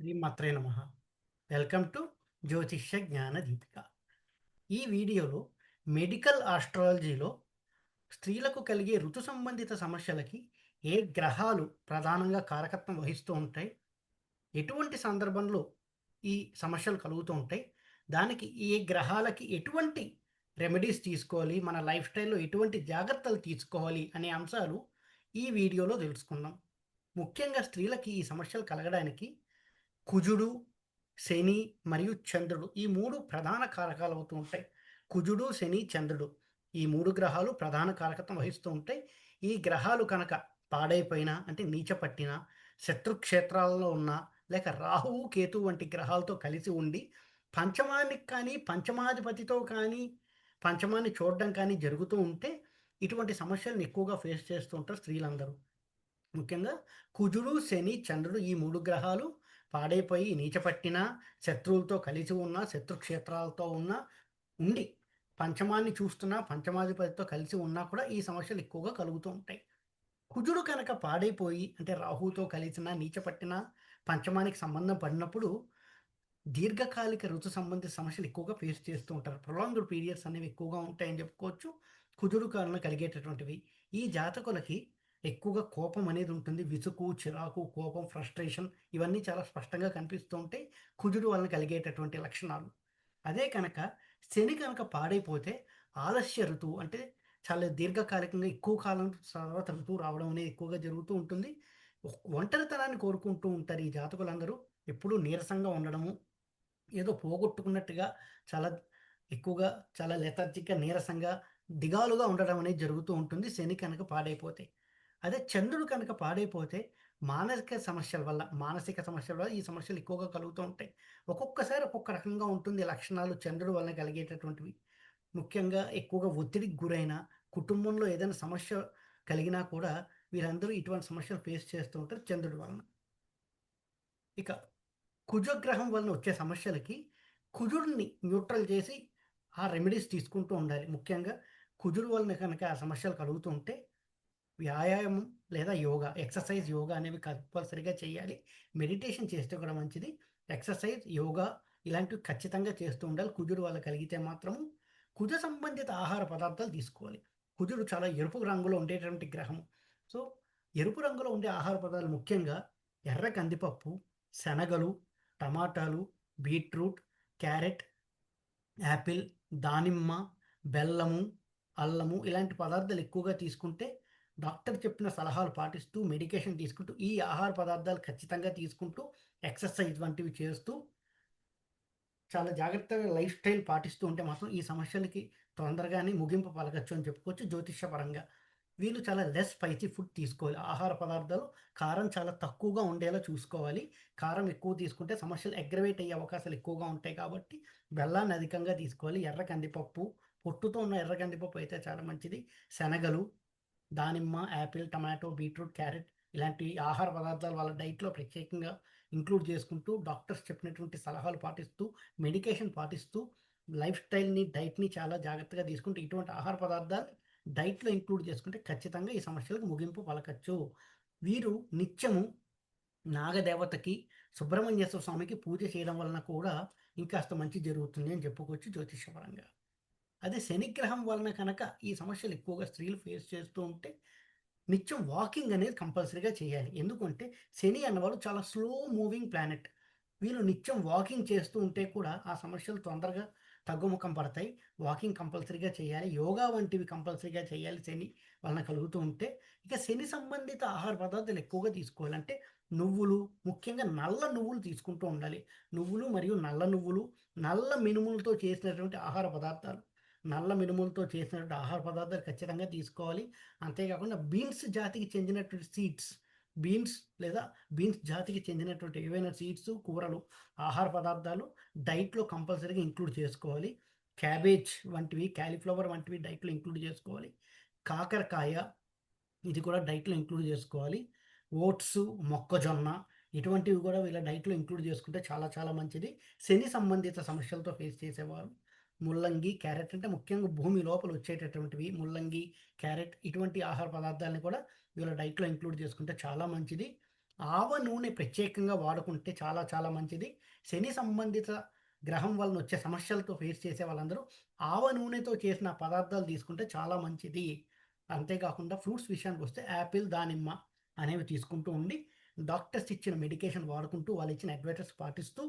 శ్రీమాత్రే నమ. Welcome to జ్యోతిష్య జ్ఞాన దీపిక ఈ వీడియోలో మెడికల్ ఆస్ట్రాలజీలో స్త్రీలకు కలిగే ఋతు సంబంధిత సమస్యలకి ఏ గ్రహాలు ప్రధానంగా కారకత్వం వహిస్తూ ఉంటాయి? ఎటువంటి సందర్భంలో ఈ సమస్యలు కలుగుతూ ఉంటాయి? దానికి ఏ గ్రహాలకి ఎటువంటి రెమెడీస్ తీసుకోవాలి? మన లైఫ్ స్టైల్లో ఎటువంటి జాగ్రత్తలు తీసుకోవాలి? అనే అంశాలు ఈ వీడియోలో తెలుసుకుందాం. ముఖ్యంగా స్త్రీలకి ఈ సమస్యలు కలగడానికి కుజుడు శని మరియు చంద్రుడు ఈ మూడు ప్రధాన కారకాలు అవుతూ ఉంటాయి. కుజుడు శని చంద్రుడు ఈ మూడు గ్రహాలు ప్రధాన కారకత్వం వహిస్తూ ఉంటాయి. ఈ గ్రహాలు కనుక పాడైపోయినా అంటే నీచ పట్టిన శత్రుక్షేత్రాలలో ఉన్న లేక రాహువు కేతు వంటి గ్రహాలతో కలిసి ఉండి పంచమానికి కానీ పంచమాధిపతితో కానీ పంచమాన్ని చూడడం కానీ జరుగుతూ ఉంటే ఇటువంటి సమస్యలను ఎక్కువగా ఫేస్ చేస్తూ ఉంటారు స్త్రీలందరూ. ముఖ్యంగా కుజుడు శని చంద్రుడు ఈ మూడు గ్రహాలు పాడైపోయి నీచపట్టిన శత్రువులతో కలిసి ఉన్న శత్రుక్షేత్రాలతో ఉన్న ఉండి పంచమాన్ని చూస్తున్నా పంచమాధిపతితో కలిసి ఉన్నా కూడా ఈ సమస్యలు ఎక్కువగా కలుగుతూ ఉంటాయి. కుజుడు కనుక పాడైపోయి అంటే రాహుతో కలిసిన నీచపట్టిన పంచమానికి సంబంధం పడినప్పుడు దీర్ఘకాలిక ఋతు సంబంధిత సమస్యలు ఎక్కువగా ఫేస్ చేస్తూ ఉంటారు. ప్రొలాంగ్డ్ పీరియడ్స్ అనేవి ఎక్కువగా ఉంటాయని చెప్పుకోవచ్చు. కుజుడు కాలంలో కలిగేటటువంటివి. ఈ జాతకులకి ఎక్కువగా కోపం అనేది ఉంటుంది. విసుగు చిరాకు కోపం ఫ్రస్ట్రేషన్ ఇవన్నీ చాలా స్పష్టంగా కనిపిస్తూ ఉంటాయి కుజుడు వలన కలిగేటటువంటి లక్షణాలు. అదే కనుక శని కనుక పాడైపోతే ఆలస్య ఋతువు అంటే చాలా దీర్ఘకాలికంగా ఎక్కువ కాలం తర్వాత ఋతువు రావడం అనేది ఎక్కువగా జరుగుతూ ఉంటుంది. ఒంటరితనాన్ని కోరుకుంటూ ఉంటారు ఈ జాతకులందరూ. ఎప్పుడూ నీరసంగా ఉండడము ఏదో పోగొట్టుకున్నట్టుగా చాలా ఎక్కువగా చాలా లెథర్జిక్గా నీరసంగా దిగాలుగా ఉండడం అనేది జరుగుతూ ఉంటుంది శని కనుక పాడైపోతే. అదే చంద్రుడు కనుక పాడైపోతే మానసిక సమస్యల వల్ల మానసిక సమస్యల వల్ల ఈ సమస్యలు ఎక్కువగా కలుగుతూ ఉంటాయి. ఒక్కొక్కసారి ఒక్కొక్క రకంగా ఉంటుంది లక్షణాలు చంద్రుడు వల్ల కలిగేటటువంటివి. ముఖ్యంగా ఎక్కువగా ఒత్తిడికి గురైన కుటుంబంలో ఏదైనా సమస్య కలిగినా కూడా వీరందరూ ఇటువంటి సమస్యలు ఫేస్ చేస్తూ ఉంటారు చంద్రుడి వలన. ఇక కుజగ్రహం వలన వచ్చే సమస్యలకి కుజుడిని న్యూట్రల్ చేసి ఆ రెమెడీస్ తీసుకుంటూ ఉండాలి. ముఖ్యంగా కుజుడు వలన కనుక ఆ సమస్యలు కలుగుతూ ఉంటే వ్యాయామం లేదా యోగా ఎక్సర్సైజ్ యోగా అనేవి కంపల్సరీగా చేయాలి. మెడిటేషన్ చేస్తే కూడా మంచిది. ఎక్సర్సైజ్ యోగా ఇలాంటివి ఖచ్చితంగా చేస్తూ ఉండాలి. కుజుడు వల్ల కలిగితే మాత్రము కుజ సంబంధిత ఆహార పదార్థాలు తీసుకోవాలి. కుజుడు చాలా ఎరుపు రంగులో ఉండేటువంటి గ్రహం. సో ఎరుపు రంగులో ఉండే ఆహార పదార్థాలు ముఖ్యంగా ఎర్ర కందిపప్పు శనగలు టమాటాలు బీట్రూట్ క్యారెట్ యాపిల్ దానిమ్మ బెల్లము అల్లము ఇలాంటి పదార్థాలు ఎక్కువగా తీసుకుంటే డాక్టర్ చెప్పిన సలహాలు పాటిస్తూ మెడికేషన్ తీసుకుంటూ ఈ ఆహార పదార్థాలు ఖచ్చితంగా తీసుకుంటూ ఎక్సర్సైజ్ వంటివి చేస్తూ చాలా జాగ్రత్తగా లైఫ్ స్టైల్ పాటిస్తూ ఉంటే మాత్రం ఈ సమస్యలకి తొందరగానే ముగింపు పలకచ్చు అని చెప్పుకోవచ్చు జ్యోతిష్యపరంగా. వీళ్ళు చాలా లెస్ స్పైసీ ఫుడ్ తీసుకోవాలి. ఆహార పదార్థాలు కారం చాలా తక్కువగా ఉండేలా చూసుకోవాలి. కారం ఎక్కువ తీసుకుంటే సమస్యలు అగ్రవేట్ అయ్యే అవకాశాలు ఎక్కువగా ఉంటాయి కాబట్టి బెల్లాన్ని అధికంగా తీసుకోవాలి. ఎర్ర కందిపప్పు పొట్టుతో ఉన్న ఎర్ర కందిపప్పు అయితే చాలా మంచిది. శనగలు దానిమ్మ యాపిల్ టమాటో బీట్రూట్ క్యారెట్ ఇలాంటి ఆహార పదార్థాలు వాళ్ళ డైట్లో ప్రత్యేకంగా ఇంక్లూడ్ చేసుకుంటూ డాక్టర్స్ చెప్పినటువంటి సలహాలు పాటిస్తూ మెడికేషన్ పాటిస్తూ లైఫ్ స్టైల్ని డైట్ని చాలా జాగ్రత్తగా తీసుకుంటూ ఇటువంటి ఆహార పదార్థాలు డైట్లో ఇంక్లూడ్ చేసుకుంటే ఖచ్చితంగా ఈ సమస్యలకు ముగింపు పలకచ్చు. వీరు నిత్యము నాగదేవతకి సుబ్రహ్మణ్యేశ్వర స్వామికి పూజ చేయడం వలన కూడా ఇంకాస్త మంచి జరుగుతుంది అని చెప్పుకోవచ్చు జ్యోతిషపరంగా. అదే శనిగ్రహం వలన కనుక ఈ సమస్యలు ఎక్కువగా స్త్రీలు ఫేస్ చేస్తూ ఉంటే నిత్యం వాకింగ్ అనేది కంపల్సరీగా చేయాలి. ఎందుకంటే శని అన్నవాడు చాలా స్లో మూవింగ్ ప్లానెట్ వీళ్ళు నిత్యం వాకింగ్ చేస్తూ ఉంటే కూడా ఆ సమస్యలు తొందరగా తగ్గుముఖం పడతాయి. వాకింగ్ కంపల్సరీగా చేయాలి. యోగా వంటివి కంపల్సరీగా చేయాలి శని వలన కలుగుతూ ఉంటే. ఇక శని సంబంధిత ఆహార పదార్థాలు ఎక్కువగా తీసుకోవాలంటే నువ్వులు ముఖ్యంగా నల్ల నువ్వులు తీసుకుంటూ ఉండాలి. నువ్వులు మరియు నల్ల నువ్వులు నల్ల మినుములతో చేసినటువంటి ఆహార పదార్థాలు. నల్ల మినుములతో చేసినటువంటి ఆహార పదార్థాలు ఖచ్చితంగా తీసుకోవాలి. అంతేకాకుండా బీన్స్ జాతికి చెందినటువంటి సీడ్స్ బీన్స్ లేదా బీన్స్ జాతికి చెందినటువంటి ఏవైనా సీడ్స్ కూరలు ఆహార పదార్థాలు డైట్లో కంపల్సరీగా ఇంక్లూడ్ చేసుకోవాలి. క్యాబేజ్ వంటివి క్యాలీఫ్లవర్ వంటివి డైట్లో ఇంక్లూడ్ చేసుకోవాలి. కాకరకాయ ఇది కూడా డైట్లో ఇంక్లూడ్ చేసుకోవాలి. ఓట్స్ మొక్కజొన్న ఇటువంటివి కూడా వీళ్ళ డైట్లో ఇంక్లూడ్ చేసుకుంటే చాలా చాలా మంచిది. శని సంబంధిత సమస్యలతో ఫేస్ చేసేవారు. ముల్లంగి క్యారెట్ అంటే ముఖ్యంగా భూమి లోపల వచ్చేటటువంటివి. ముల్లంగి క్యారెట్ ఇటువంటి ఆహార పదార్థాలని కూడా వీళ్ళ డైట్లో ఇంక్లూడ్ చేసుకుంటే చాలా మంచిది. ఆవ నూనె ప్రత్యేకంగా వాడుకుంటే చాలా చాలా మంచిది. శని సంబంధిత గ్రహం వలన వచ్చే సమస్యలతో ఫేస్ చేసే వాళ్ళందరూ ఆవ నూనెతో చేసిన పదార్థాలు తీసుకుంటే చాలా మంచిది. అంతేకాకుండా ఫ్రూట్స్ విషయానికి వస్తే యాపిల్ దానిమ్మ అనేవి తీసుకుంటూ ఉండి డాక్టర్స్ ఇచ్చిన మెడికేషన్ వాడుకుంటూ వాళ్ళు ఇచ్చిన అడ్వైటర్స్ పాటిస్తూ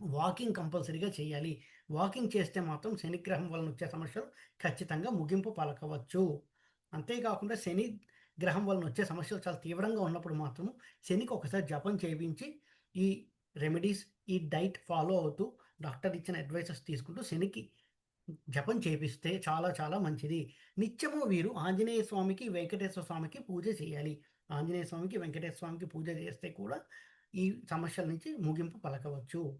వాకింగ్ కంపల్సరీగా చేయాలి. వాకింగ్ చేస్తే మాత్రం శనిగ్రహం వలన వచ్చే సమస్యలు ఖచ్చితంగా ముగింపు పలకవచ్చు. అంతేకాకుండా శని గ్రహం వలన వచ్చే సమస్యలు చాలా తీవ్రంగా ఉన్నప్పుడు మాత్రం శనికి ఒకసారి జపం చేయించి ఈ రెమెడీస్ ఈ డైట్ ఫాలో అవుతూ డాక్టర్ ఇచ్చిన అడ్వైసెస్ తీసుకుంటూ శనికి జపం చేపిస్తే చాలా చాలా మంచిది. నిత్యము వీరు ఆంజనేయ స్వామికి వెంకటేశ్వర స్వామికి పూజ చేయాలి. ఆంజనేయ స్వామికి వెంకటేశ్వర స్వామికి పూజ చేస్తే కూడా ఈ సమస్యల నుంచి ముగింపు పలకవచ్చు.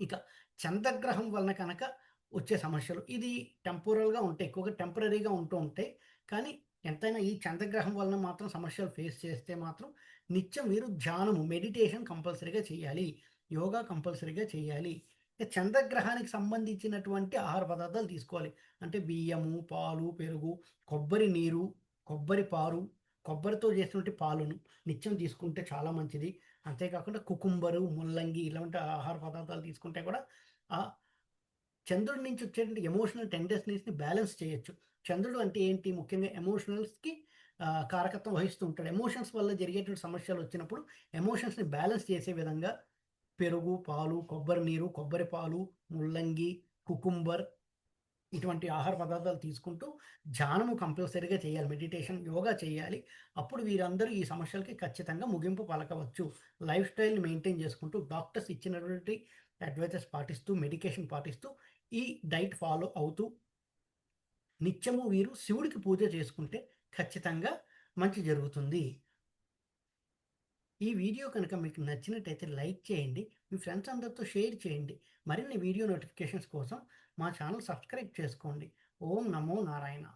ఇక చంద్రగ్రహం వలన కనుక వచ్చే సమస్యలు ఇది టెంపోరల్గా ఉంటాయి ఎక్కువగా టెంపరీగా ఉంటూ ఉంటాయి కానీ ఎంతైనా ఈ చంద్రగ్రహం వలన మాత్రం సమస్యలు ఫేస్ చేస్తే మాత్రం నిత్యం మీరు ధ్యానము మెడిటేషన్ కంపల్సరీగా చేయాలి యోగా కంపల్సరీగా చేయాలి. ఇక చంద్రగ్రహానికి సంబంధించినటువంటి ఆహార పదార్థాలు తీసుకోవాలి. అంటే బియ్యము పాలు పెరుగు కొబ్బరి నీరు కొబ్బరి పారు కొబ్బరితో చేసినటువంటి పాలును నిత్యం తీసుకుంటే చాలా మంచిది. అంతేకాకుండా కుకుంబరు ముల్లంగి ఇలాంటి ఆహార పదార్థాలు తీసుకుంటే కూడా ఆ చంద్రుడి నుంచి వచ్చేటువంటి ఎమోషనల్ టెండెన్సీస్ని బ్యాలెన్స్ చేయొచ్చు. చంద్రుడు అంటే ఏంటి? ముఖ్యంగా ఎమోషనల్స్కి కారకత్వం వహిస్తూ ఉంటాడు. ఎమోషన్స్ వల్ల జరిగేటువంటి సమస్యలు వచ్చినప్పుడు ఎమోషన్స్ని బ్యాలెన్స్ చేసే విధంగా పెరుగు పాలు కొబ్బరి నీరు కొబ్బరి పాలు ముల్లంగి కుకుంబర్ ఇటువంటి ఆహార పదార్థాలు తీసుకుంటూ ధ్యానము కంపల్సరీగా చేయాలి. మెడిటేషన్ యోగా చేయాలి. అప్పుడు వీరందరూ ఈ సమస్యలకి ఖచ్చితంగా ముగింపు పలకవచ్చు. లైఫ్ స్టైల్ని మెయింటైన్ చేసుకుంటూ డాక్టర్స్ ఇచ్చినటువంటి అడ్వైజెస్ పాటిస్తూ మెడికేషన్ పాటిస్తూ ఈ డైట్ ఫాలో అవుతూ నిత్యము వీరు శివుడికి పూజ చేసుకుంటే ఖచ్చితంగా మంచి జరుగుతుంది. ఈ వీడియో కనుక మీకు నచ్చినట్టయితే లైక్ చేయండి. మీ ఫ్రెండ్స్ అందరితో షేర్ చేయండి. మరిన్ని వీడియో నోటిఫికేషన్స్ కోసం మా ఛానల్ సబ్స్క్రైబ్ చేసుకోండి. ఓం నమో నారాయణ.